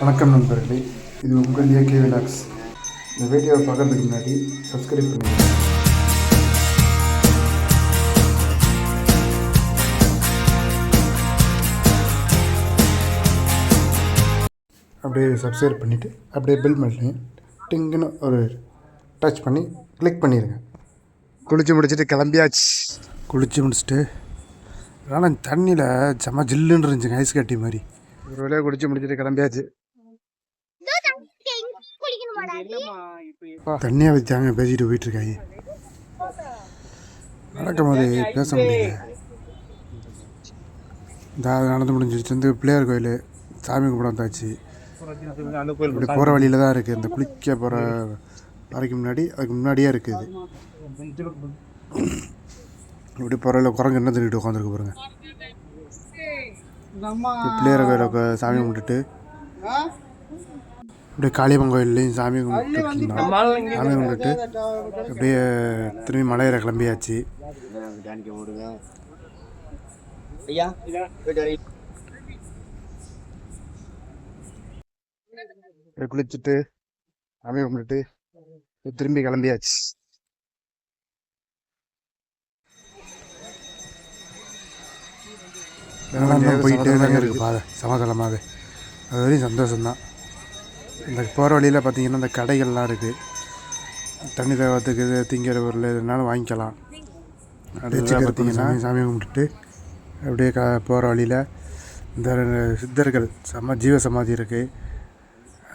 வணக்கம் நண்பர்களே இது உங்கள் இயற்கை விலாக்ஸ். இந்த வீடியோவை பார்க்கறதுக்கு முன்னாடி சப்ஸ்கிரைப் பண்ணுங்கள் அப்படியே சப்ஸ்கிரைப் பண்ணிவிட்டு அப்படியே பில் பண்ணி டிங்குன்னு ஒரு டச் பண்ணி கிளிக் பண்ணிடுங்க குளிச்சு முடிச்சுட்டு கிளம்பியாச்சு. குளிச்சு முடிச்சுட்டு ஆனால் தண்ணியில் செம்ம ஜில்லுன்னு இருந்துச்சுங்க ஐஸ் கட்டி மாதிரி. ஒரு வேலையை குளிச்சு முடிச்சுட்டு கிளம்பியாச்சு. தண்ணியை வச்சாங்க பேசிட்டு போயிட்டு இருக்காங்க நடக்கும் போது பேச முடியல. இந்த நடந்து முடிஞ்சிருச்சு. வந்து பிள்ளையார் கோயில் சாமி கும்பிட வந்தாச்சு. இப்படி போகிற வழியில தான் இருக்குது இந்த குளிக்க போகிற வரைக்கு முன்னாடி அதுக்கு முன்னாடியே இருக்குது இப்படி போகிற குரங்கு என்ன தின்னுட்டு உட்காந்துருக்கு பாருங்க. பிள்ளையார் கோயில சாமி கும்பிட்டுட்டு. அப்படியே காளியம்மன் கோயில்லையும் சாமி கும்பிட்டு இருந்தோம். சாமி கும்பிட்டுட்டு அப்படியே திரும்பி மலையேற கிளம்பியாச்சு. குளிச்சுட்டு சாமி கும்பிட்டுட்டு திரும்பி கிளம்பியாச்சு. போயிட்டே தாங்க இருக்குது. பாதை சமாதானமாகவே அது வரையும் சந்தோஷம்தான். இந்த போகிற வழியில் பார்த்தீங்கன்னா இந்த கடைகள்லாம் இருக்குது. தண்ணி தேவத்துக்கு இது திங்கிற பொருள் எதுனாலும் வாங்கிக்கலாம். அப்படியே பார்த்தீங்கன்னா சாமி கும்பிட்டுட்டு அப்படியே க போகிற வழியில் இந்த சித்தர்கள் சம ஜீவ சமாதி இருக்குது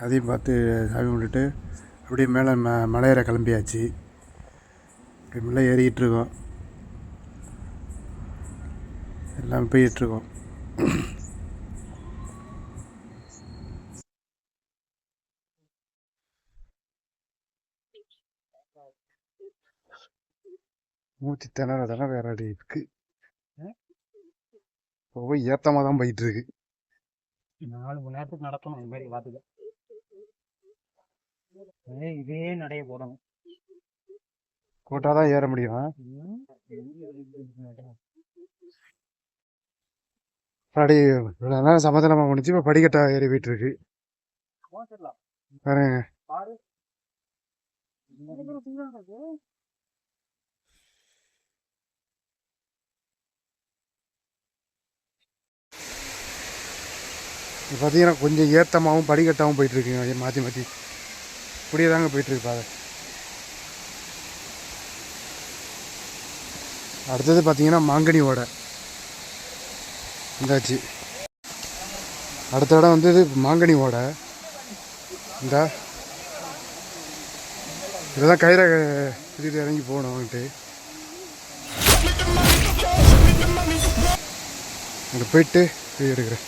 அதையும் பார்த்து சாமி கும்பிட்டுட்டு அப்படியே மேலே ம மலையேற கிளம்பியாச்சு. இப்படி மேலே ஏறிக்கிட்டு இருக்கோம். எல்லாம் போயிட்டுருக்கோம் மூச்சு திணற திணற வேற அடி இருக்கு போய் ஏத்தமாக தான் போயிட்டு இருக்கு நாலு மணி நேரத்துக்கு நடக்கணும் இந்த மாதிரி பார்த்துக்க இதே நடைய போடணும். போட்டா தான் ஏற முடியும் படி இவ்வளோ நேரம் சமாதானமாக முடிச்சு இப்போ படிக்கட்டா ஏறி போயிட்டு இருக்கு பாருங்க. பாரு இது பார்த்தீங்கன்னா கொஞ்சம் ஏத்தமாகவும் படிக்கட்டாகவும் போயிட்டு இருக்குங்க மாற்றி மாற்றி இப்படியே தாங்க போயிட்டு இருக்கு பாதை. அடுத்தது பார்த்தீங்கன்னா மாங்கனி ஓடை. வந்தாச்சு. அடுத்த இடம் வந்து இது மாங்கனி ஓடை. இந்த. இதெல்லாம் கயிறை கட்டிட்டு இறங்கி போகணும் போகணும்ட்டு அங்கே போயிட்டு போய் எடுக்கிறேன்.